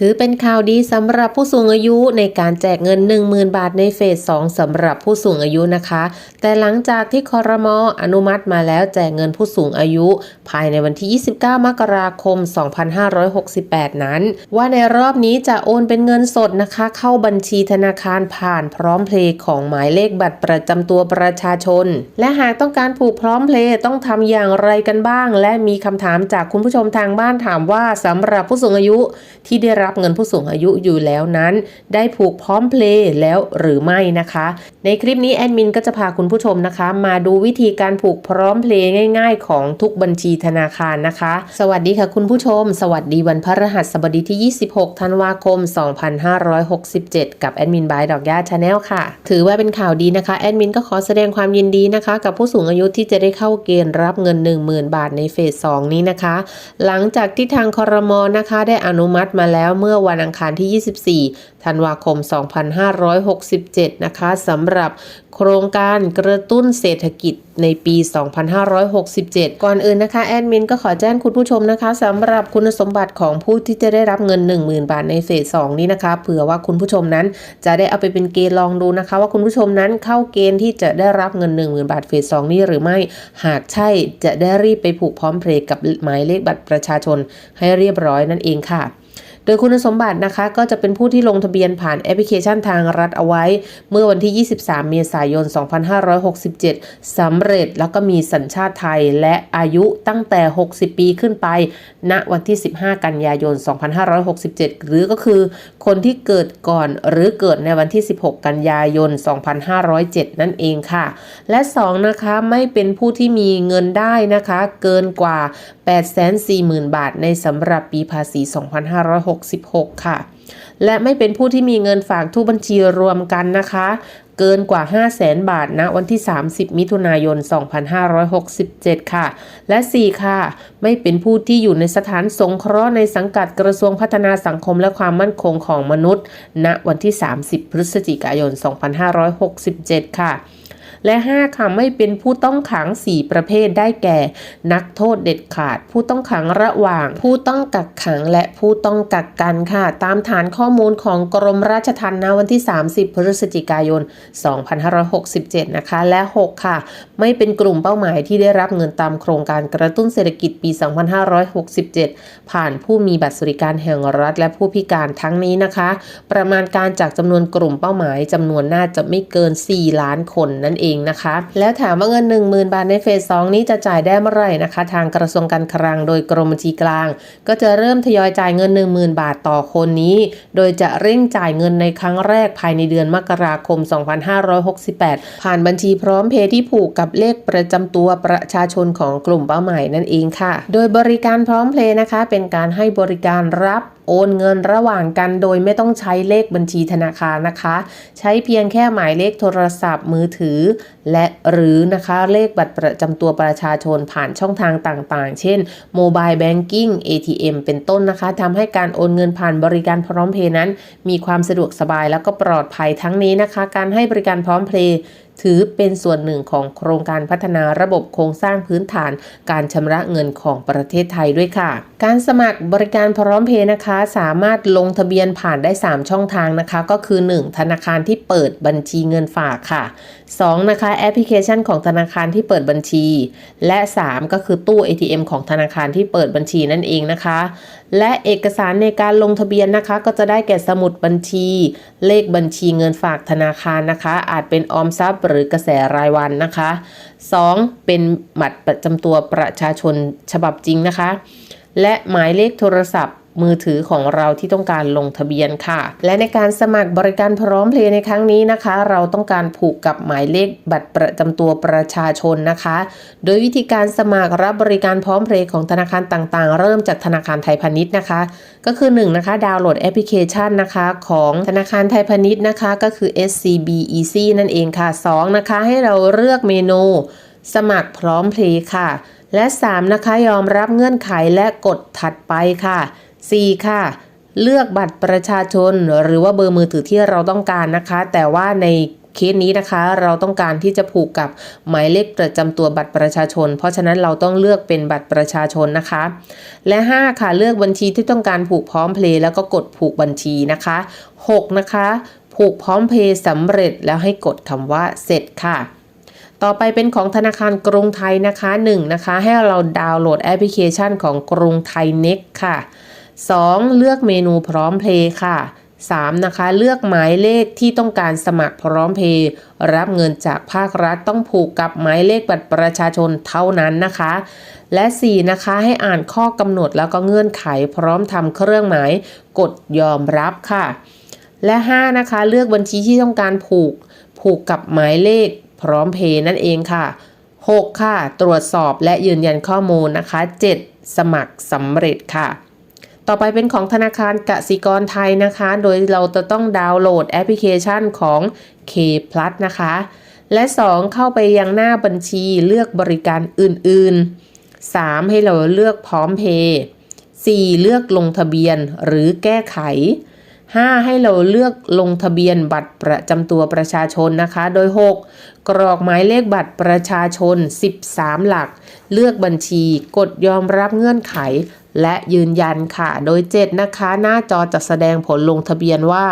ถือเป็นข่าวดีสำหรับผู้สูงอายุในการแจกเงิน 10,000 บาทในเฟส 2สำหรับผู้สูงอายุนะคะ แต่หลังจากที่คอรมออนุมัติมาแล้วแจกเงินผู้สูงอายุ ภายในวันที่ 29 มกราคม 2568 นั้น ว่าในรอบนี้จะโอนเป็นเงินสดนะคะ เข้าบัญชีธนาคารผ่านพร้อมเพลย์ของหมายเลขบัตรประจำตัวประชาชน และหากต้องการผูกพร้อมเพลย์ต้องทำอย่างไรกันบ้าง และมีคำถามจากคุณผู้ชมทางบ้านถามว่าสำหรับผู้สูงอายุที่ได้รับับเงินผู้สูงอายุอยู่แล้วนั้น ได้ผูกพร้อมเพลย์แล้วหรือไม่นะคะ ในคลิปนี้แอดมินก็จะพาคุณผู้ชมนะคะ มาดูวิธีการผูกพร้อมเพลย์ง่าย ๆ ของทุกบัญชีธนาคารนะคะ สวัสดีค่ะคุณผู้ชม สวัสดีวันพฤหัสบดีที่ 26 ธันวาคม 2567 กับแอดมินบายดอกย่าชาแนลค่ะ ถือว่าเป็นข่าวดีนะคะแอดมินก็ขอแสดงความยินดีนะคะ กับผู้สูงอายุที่จะได้เข้าเกณฑ์รับเงิน 10,000 บาทในเฟส2นี้นะคะ หลังจากที่ทางคอรมอนะคะ ได้อนุมัติมาแล้วเมื่อวันอังคารที่ 24 ธันวาคม 2567 นะคะสำหรับโครงการกระตุ้นเศรษฐกิจในปี 2567 ก่อนอื่นนะคะ แอดมินก็ขอแจ้งคุณผู้ชมนะคะสำหรับคุณสมบัติของผู้ที่จะได้รับเงิน 10,000 บาทในเฟส 2 นี้นะคะ เผื่อว่าคุณผู้ชมนั้นจะได้เอาไปเป็นเกณฑ์ลองดูนะคะ ว่าคุณผู้ชมนั้นเข้าเกณฑ์ที่จะได้รับเงิน 10,000 บาทเฟส 2 นี้หรือไม่ หากใช่จะได้รีบไปผูกพร้อมเพลย์กับหมายเลขบัตรประชาชนให้เรียบร้อยนั่นเองค่ะ โดยคุณสมบัตินะคะก็จะเป็นผู้ที่ลงทะเบียนผ่านแอปพลิเคชันทางรัฐเอาไว้ เมื่อวันที่ 23 เมษายน 2567สำเร็จแล้วก็มีสัญชาติไทยและอายุตั้งแต่ 60 ปีขึ้นไป ณวันที่ 15 กันยายน 2567 หรือก็คือคนที่เกิดก่อนหรือเกิดในวันที่ 16 กันยายน 2507 นั่นเองค่ะ และ 2 นะคะไม่เป็นผู้ที่มีเงินได้นะคะ เกินกว่า 840,000 บาทในสำหรับปีภาษี 256 2566 ค่ะ และไม่เป็นผู้ที่มีเงินฝากทุกบัญชีรวมกันนะคะ เกินกว่า 5 0 0แสนบาทณนะวันที่ 30 มิถุนายน 2567 ค่ะ และ 4 ค่ะ ไม่เป็นผู้ที่อยู่ในสถานสงเคราะห์ในสังกัดกระทรวงพัฒนาสังคมและความมั่นคงของมนุษย์ณวันที่ 30 พฤศจิกายน 2567 ค่ะ และ 5 ค่ะไม่เป็นผู้ต้องขัง 4 ประเภทได้แก่ นักโทษเด็ดขาด ผู้ต้องขังระหว่าง ผู้ต้องกักขังและผู้ต้องกักกันค่ะ ตามฐานข้อมูลของกรมราชทัณฑ์ณวันที่ 30 พฤศจิกายน 2567 นะคะ และ 6 ค่ะ ไม่เป็นกลุ่มเป้าหมายที่ได้รับเงินตามโครงการกระตุ้นเศรษฐกิจปี 2567 ผ่านผู้มีบัตรสวัสดิการแห่งรัฐ และผู้พิการทั้งนี้นะคะ ประมาณการจากจำนวนกลุ่มเป้าหมายจำนวนน่าจะไม่เกิน 4 ล้านคนนั่นเองนะคะ แล้วถามว่าเงิน 10,000 บาทในเฟส2นี้จะจ่ายได้เมื่อไหร่นะคะ ทางกระทรวงการคลังโดยกรมบัญชีกลาง ก็จะเริ่มทยอยจ่ายเงิน 10,000 บาทต่อคนนี้ โดยจะเร่งจ่ายเงินในครั้งแรกภายในเดือนมกราคม 2568 ผ่านบัญชีพร้อมเพย์ที่ผูกกับเลขประจำตัวประชาชนของกลุ่มเป้าหมายนั่นเองค่ะ โดยบริการพร้อมเพย์นะคะ เป็นการให้บริการรับ โอนเงินระหว่างกันโดยไม่ต้องใช้เลขบัญชีธนาคารนะคะ ใช้เพียงแค่หมายเลขโทรศัพท์มือถือ และหรือนะคะเลขบัตรประจำตัวประชาชนผ่านช่องทางต่างๆ เช่น Mobile Banking ATM เป็นต้นนะคะทำให้การโอนเงินผ่านบริการพร้อมเพย์นั้น มีความสะดวกสบายแล้วก็ปลอดภัยทั้งนี้นะคะ การให้บริการพร้อมเพย์ ถือเป็นส่วนหนึ่งของโครงการพัฒนาระบบโครงสร้างพื้นฐาน การชำระเงินของประเทศไทยด้วยค่ะ การสมัครบริการพร้อมเพย์นะคะ สามารถลงทะเบียนผ่านได้ 3 ช่องทางนะคะ ก็คือ 1. ธนาคารที่เปิดบัญชีเงินฝากค่ะ 2. นะคะแอปพลิเคชันของธนาคารที่เปิดบัญชี และ 3 ก็คือตู้ ATM ของธนาคารที่เปิดบัญชีนั่นเองนะคะ และเอกสารในการลงทะเบียนนะคะ ก็จะได้แก่สมุดบัญชี เลขบัญชีเงินฝากธนาคารนะคะ อาจเป็นออมทรัพย์หรือกระแสรายวันนะคะ 2. เป็นบัตรประจำตัวประชาชนฉบับจริงนะคะ และหมายเลขโทรศัพท์ มือถือของเราที่ต้องการลงทะเบียนค่ะ และในการสมัครบริการพร้อมเพลย์ในครั้งนี้นะคะ เราต้องการผูกกับหมายเลขบัตรประจำตัวประชาชนนะคะ โดยวิธีการสมัครรับบริการพร้อมเพลย์ของธนาคารต่างๆ เริ่มจากธนาคารไทยพาณิชย์นะคะ ก็คือ1นะคะดาวน์โหลดแอปพลิเคชันนะคะของธนาคารไทยพาณิชย์นะคะก็คือ SCB Easy นั่นเองค่ะ 2 นะคะ ให้เราเลือกเมนู สมัครพร้อมเพลย์ค่ะ และ 3 นะคะยอมรับเงื่อนไขและกดถัดไปค่ะ 4 ค่ะ เลือกบัตรประชาชนหรือว่าเบอร์มือถือที่เราต้องการนะคะ แต่ว่าในเคสนี้นะคะเราต้องการที่จะผูกกับหมายเลขประจำตัวบัตรประชาชน เพราะฉะนั้นเราต้องเลือกเป็นบัตรประชาชนนะคะ และ 5 ค่ะเลือกบัญชีที่ต้องการผูกพร้อมเพลย์แล้วก็กดผูกบัญชีนะคะ 6 นะคะ ผูกพร้อมเพย์สำเร็จแล้วให้กดคำว่าเสร็จค่ะต่อไปเป็นของธนาคารกรุงไทยนะคะ 1 นะคะ ให้เราดาวน์โหลดแอปพลิเคชันของกรุงไทยเน็กค่ะ 2. เลือกเมนูพร้อมเพลย์ค่ะ 3. นะคะเลือกหมายเลขที่ต้องการสมัครพร้อมเพย์รับเงินจากภาครัฐต้องผูกกับหมายเลขบัตรประชาชนเท่านั้นนะคะ และ 4. นะคะให้อ่านข้อกำหนดแล้วก็เงื่อนไขพร้อมทำเครื่องหมายกดยอมรับค่ะ และ 5 นะคะเลือกบัญชีที่ต้องการผูก ผูกกับหมายเลขพร้อมเพย์นั่นเองค่ะ 6 ค่ะ ตรวจสอบและยืนยันข้อมูลนะคะ 7. สมัครสำเร็จค่ะ ต่อไปเป็นของธนาคารกสิกรไทยนะคะ โดยเราจะต้องดาวน์โหลดแอปพลิเคชันของ K Plus นะคะ และ 2 เข้าไปยังหน้าบัญชีเลือกบริการอื่นๆ 3 ให้เราเลือกพร้อมเพย์4เลือกลงทะเบียนหรือแก้ไข 5 ให้เราเลือกลงทะเบียนบัตรประจำตัวประชาชนนะคะ โดย 6 กรอกหมายเลขบัตรประชาชน 13 หลัก เลือกบัญชี กดยอมรับเงื่อนไข และยืนยันค่ะ โดย 7 นะคะ หน้าจอจะแสดงผลลงทะเบียนว่า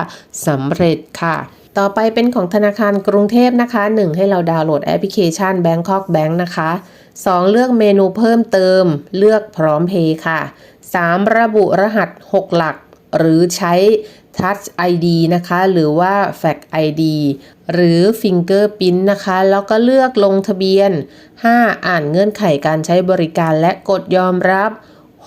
สำเร็จค่ะต่อไปเป็นของธนาคารกรุงเทพนะคะ 1 ให้เราดาวน์โหลดแอปพลิเคชัน Bangkok Bank นะคะ 2 เลือกเมนูเพิ่มเติม เลือกพร้อมเพย์ค่ะ 3 ระบุรหัส 6 หลัก หรือใช้ Touch ID นะคะ หรือว่า Fac ID หรือ Fingerprint นะคะ แล้วก็เลือกลงทะเบียน 5. อ่านเงื่อนไขการใช้บริการและกดยอมรับ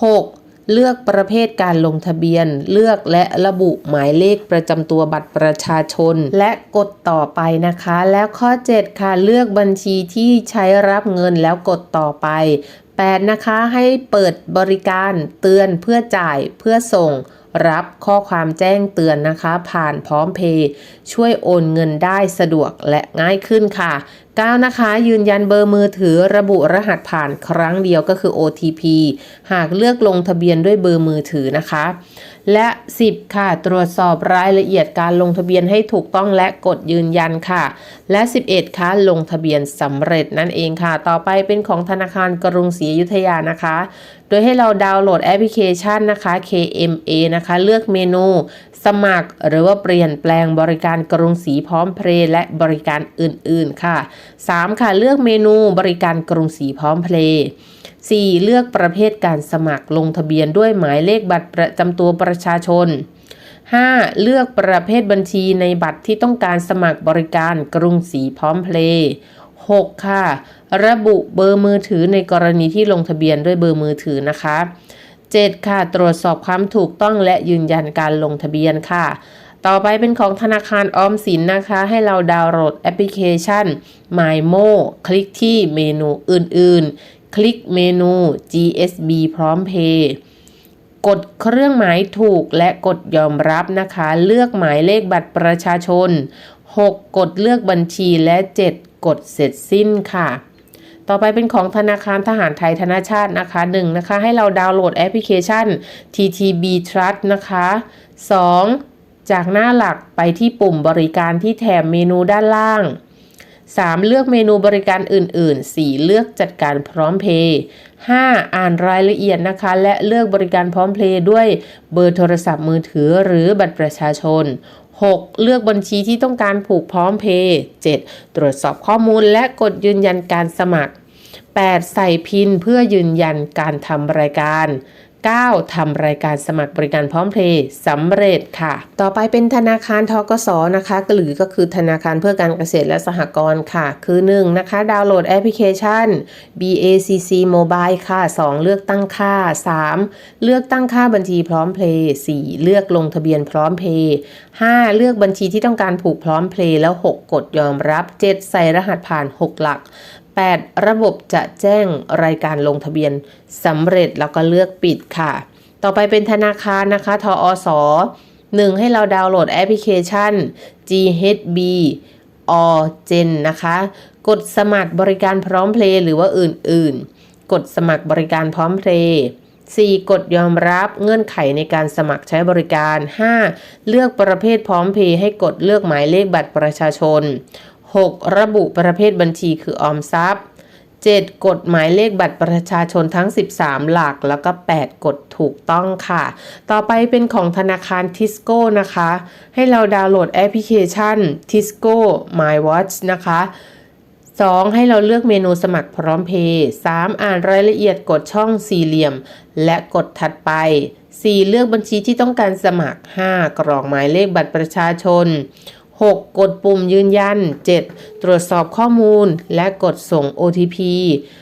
6. เลือกประเภทการลงทะเบียน เลือกและระบุหมายเลขประจำตัวบัตรประชาชน และกดต่อไปนะคะ แล้วข้อ 7 ค่ะ เลือกบัญชีที่ใช้รับเงินแล้วกดต่อไป 8. นะคะ ให้เปิดบริการเตือนเพื่อจ่ายเพื่อส่งรับข้อความแจ้งเตือนนะคะ ผ่านพร้อมเพย์ช่วยโอนเงินได้สะดวกและง่ายขึ้นค่ะ 9 นะคะ ยืนยันเบอร์มือถือระบุรหัสผ่านครั้งเดียวก็คือ OTP หากเลือกลงทะเบียนด้วยเบอร์มือถือนะคะ และ 10 ค่ะ ตรวจสอบรายละเอียดการลงทะเบียนให้ถูกต้องและกดยืนยันค่ะ และ 11 ค่ะ ลงทะเบียนสำเร็จนั่นเองค่ะ ต่อไปเป็นของธนาคารกรุงศรีอยุธยานะคะ โดยให้เราดาวน์โหลดแอปพลิเคชันนะคะ KMA นะคะ เลือกเมนู สมัครหรือว่าเปลี่ยนแปลงบริการกรุงศรีพร้อมเพรย์และบริการอื่นๆค่ะ 3 ค่ะ เลือกเมนูบริการกรุงศรีพร้อมเพลย์ 4. เลือกประเภทการสมัครลงทะเบียนด้วยหมายเลขบัตรประจำตัวประชาชน 5. เลือกประเภทบัญชีในบัตรที่ต้องการสมัครบริการกรุงศรีพร้อมเพลย์ 6. ค่ะ ระบุเบอร์มือถือในกรณีที่ลงทะเบียนด้วยเบอร์มือถือนะคะ 7. ค่ะ ตรวจสอบความถูกต้องและยืนยันการลงทะเบียนค่ะ ต่อไปเป็นของธนาคารออมสินนะคะ ให้เราดาวน์โหลดแอปพลิเคชัน MyMo คลิกที่เมนูอื่นๆ คลิกเมนู GSB พร้อมเพย์กดเครื่องหมายถูกและกดยอมรับนะคะ เลือกหมายเลขบัตรประชาชน 6 กดเลือกบัญชีและ 7 กดเสร็จสิ้นค่ะ ต่อไปเป็นของธนาคารทหารไทยธนาชาตินะคะ 1 นะคะ ให้เราดาวน์โหลดแอปพลิเคชัน TTB Trust นะคะ 2. จากหน้าหลักไปที่ปุ่มบริการที่แถบเมนูด้านล่าง 3. เลือกเมนูบริการอื่น ๆ 4. เลือกจัดการพร้อมเพย์ 5. อ่านรายละเอียดนะคะ และเลือกบริการพร้อมเพย์ด้วยเบอร์โทรศัพท์มือถือหรือบัตรประชาชน 6. เลือกบัญชีที่ต้องการผูกพร้อมเพย์ 7. ตรวจสอบข้อมูลและกดยืนยันการสมัคร 8. ใส่พินเพื่อยืนยันการทำรายการ 9. ทำรายการสมัครบริการพร้อมเพย์สำเร็จค่ะ ต่อไปเป็นธนาคารทกสนะคะหรือก็คือธนาคารเพื่อการเกษตรและสหกรณ์ค่ะ คือ 1 นะคะ ดาวน์โหลดแอปพลิเคชัน BACC Mobile ค่ะ 2 เลือกตั้งค่า 3 เลือกตั้งค่าบัญชีพร้อมเพลย์4เลือกลงทะเบียนพร้อมเพย์5เลือกบัญชีที่ต้องการผูกพร้อมเพลย์แล้ว 6 กดยอมรับ 7 ใส่รหัสผ่าน 6 หลัก 8. ระบบจะแจ้งรายการลงทะเบียนสำเร็จแล้วก็เลือกปิดค่ะ ต่อไปเป็นธนาคารนะคะ ทอส1ให้เราดาวน์โหลดแอปพลิเคชัน GHB or Gen นะคะ กดสมัครบริการพร้อมเพลย์หรือว่าอื่นๆ กดสมัครบริการพร้อมเพลย์ 4. กดยอมรับเงื่อนไขในการสมัครใช้บริการ 5. เลือกประเภทพร้อมเพย์ให้กดเลือกหมายเลขบัตรประชาชน 6. ระบุประเภทบัญชีคือออมทรัพย์ 7. กฎหมายเลขบัตรประชาชนทั้ง 13 หลัก แล้วก็ 8กดถูกต้องค่ะ ต่อไปเป็นของธนาคารทิสโก้นะคะ ให้เราดาวน์โหลดแอปพลิเคชัน Tisco My Watch นะคะ 2. ให้เราเลือกเมนูสมัครพร้อมเพย์ 3. อ่านรายละเอียดกดช่องสี่เหลี่ยม และกดถัดไป 4. เลือกบัญชีที่ต้องการสมัคร 5. กรอกหมายเลขบัตรประชาชน 6. กดปุ่มยืนยัน 7. ตรวจสอบข้อมูลและกดส่ง OTP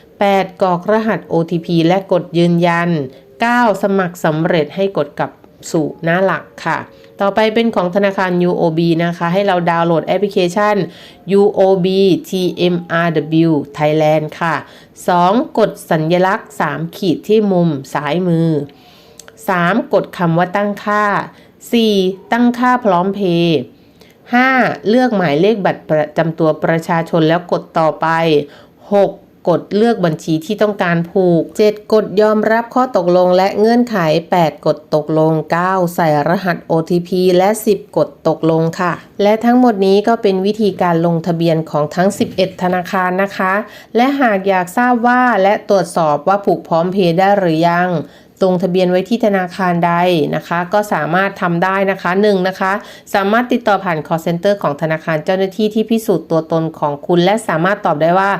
8. กรอกรหัส OTP และกดยืนยัน 9. สมัครสำเร็จให้กดกลับสู่หน้าหลักค่ะ ต่อไปเป็นของธนาคาร UOB นะคะ ให้เราดาวน์โหลดแอปพลิเคชัน UOB TMRW Thailand ค่ะ 2. กดสัญลักษณ์ 3 ขีดที่มุมซ้ายมือ 3. กดคำว่าตั้งค่า 4. ตั้งค่าพร้อมเพย์ 5. เลือกหมายเลขบัตรประจำตัวประชาชนแล้วกดต่อไป 6. กดเลือกบัญชีที่ต้องการผูก 7. กดยอมรับข้อตกลงและเงื่อนไข 8. กดตกลง 9. ใส่รหัส OTP และ 10 กดตกลงค่ะ และทั้งหมดนี้ก็เป็นวิธีการลงทะเบียนของทั้ง 11 ธนาคารนะคะ และหากอยากทราบว่าและตรวจสอบว่าผูกพร้อมเพย์ได้หรือยัง ลงทะเบียนไว้ที่ธนาคารใดนะคะ ก็สามารถทำได้นะคะหนึ่งนะคะ สามารถติดต่อผ่าน call center ของธนาคารเจ้าหน้าที่ที่พิสูจน์ตัวตนของคุณ และสามารถตอบได้ว่า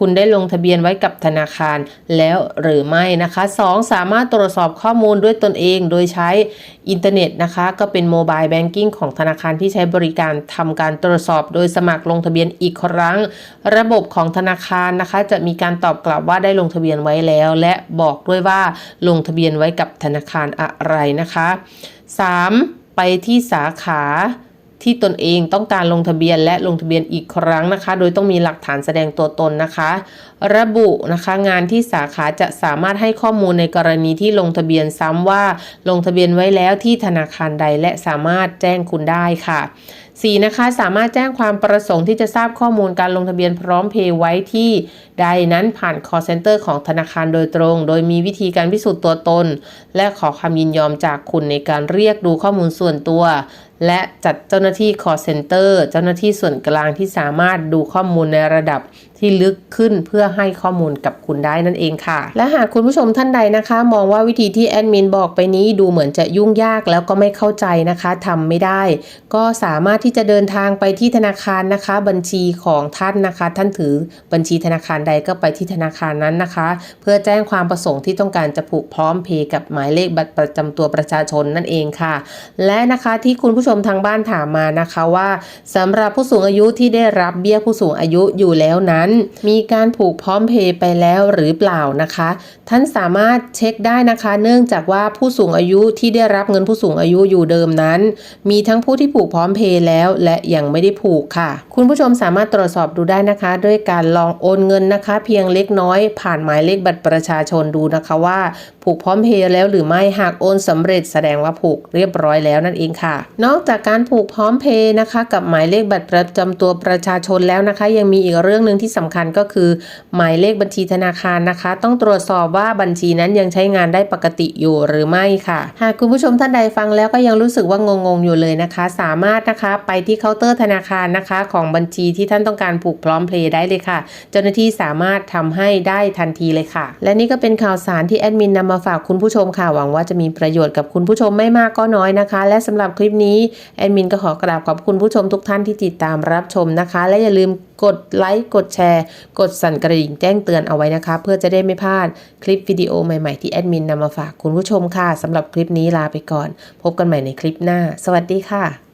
คุณได้ลงทะเบียนไว้กับธนาคารแล้วหรือไม่นะคะ 2. สามารถตรวจสอบข้อมูลด้วยตนเองโดยใช้อินเทอร์เน็ตนะคะ ก็เป็นโมบายแบงกิ้งของธนาคารที่ใช้บริการทำการตรวจสอบ โดยสมัครลงทะเบียนอีกครั้ง ระบบของธนาคารนะคะ จะมีการตอบกลับว่าได้ลงทะเบียนไว้แล้ว และบอกด้วยว่าลงทะเบียนไว้กับธนาคารอะไรนะคะ 3. ไปที่สาขา ที่ตนเองต้องการลงทะเบียนและลงทะเบียนอีกครั้งนะคะ โดยต้องมีหลักฐานแสดงตัวตนนะคะ ระบุนะคะงานที่สาขาจะสามารถให้ข้อมูลในกรณีที่ลงทะเบียนซ้ำว่าลงทะเบียนไว้แล้วที่ธนาคารใดและสามารถแจ้งคุณได้ค่ะ 4. นะคะสามารถแจ้งความประสงค์ที่จะทราบข้อมูลการลงทะเบียนพร้อมเพย์ไว้ที่ใดนั้นผ่าน call center ของธนาคารโดยตรง โดยมีวิธีการพิสูจน์ตัวตน และขอคำยินยอมจากคุณในการเรียกดูข้อมูลส่วนตัว และจัดเจ้าหน้าที่ call center เจ้าหน้าที่ส่วนกลางที่สามารถดูข้อมูลในระดับที่ลึกขึ้นเพื่อให้ข้อมูลกับคุณได้นั่นเองค่ะ และหากคุณผู้ชมท่านใดนะคะ มองว่าวิธีที่แอดมินบอกไปนี้ดูเหมือนจะยุ่งยากแล้วก็ไม่เข้าใจนะคะทำไม่ได้ ก็สามารถที่จะเดินทางไปที่ธนาคารนะคะ บัญชีของท่านนะคะ ท่านถือบัญชีธนาคารใดก็ไปที่ธนาคารนั้นนะคะ เพื่อแจ้งความประสงค์ที่ต้องการจะผูกพร้อมเพย์กับหมายเลขบัตรประจำตัวประชาชนนั่นเองค่ะ และนะคะที่คุณผู้ชมทางบ้านถามมานะคะว่าสำหรับผู้สูงอายุที่ได้รับเบี้ยผู้สูงอายุอยู่แล้วนั้นมีการผูกพร้อมเพย์ไปแล้วหรือเปล่านะคะ ท่านสามารถเช็คได้นะคะ เนื่องจากว่าผู้สูงอายุที่ได้รับเงินผู้สูงอายุอยู่เดิมนั้น มีทั้งผู้ที่ผูกพร้อมเพย์แล้วและยังไม่ได้ผูกค่ะ คุณผู้ชมสามารถตรวจสอบดูได้นะคะ ด้วยการลองโอนเงินนะคะ เพียงเล็กน้อย ผ่านหมายเลขบัตรประชาชนดูนะคะว่าผูกพร้อมเพย์แล้วหรือไม่หากโอนสำเร็จแสดงว่าผูกเรียบร้อยแล้วนั่นเองค่ะ นอกจากการผูกพร้อมเพย์นะคะ กับหมายเลขบัตรประจำตัวประชาชนแล้วนะคะ ยังมีอีกเรื่องหนึ่งที่สำคัญก็คือ หมายเลขบัญชีธนาคารนะคะ ต้องตรวจสอบว่าบัญชีนั้นยังใช้งานได้ปกติอยู่หรือไม่ค่ะ หากคุณผู้ชมท่านใดฟังแล้วก็ยังรู้สึกว่างงๆอยู่เลยนะคะ สามารถนะคะไปที่เคาน์เตอร์ธนาคารนะคะ ของบัญชีที่ท่านต้องการผูกพร้อมเพลย์ได้เลยค่ะ เจ้าหน้าที่สามารถทำให้ได้ทันทีเลยค่ะ และนี่ก็เป็นข่าวสารที่แอดมินนำมาฝากคุณผู้ชมค่ะ หวังว่าจะมีประโยชน์กับคุณผู้ชมไม่มากก็น้อยนะคะ และสำหรับคลิปนี้แอดมินก็ขอกราบขอบคุณผู้ชมทุกท่านที่ติดตามรับชมนะคะ และอย่าลืมกดไลค์กดแชร์ กดสั่นกระดิ่งแจ้งเตือนเอาไว้นะคะ เพื่อจะได้ไม่พลาดคลิปวิดีโอใหม่ๆที่แอดมินนำมาฝากคุณผู้ชมค่ะสำหรับคลิปนี้ลาไปก่อน พบกันใหม่ในคลิปหน้า สวัสดีค่ะ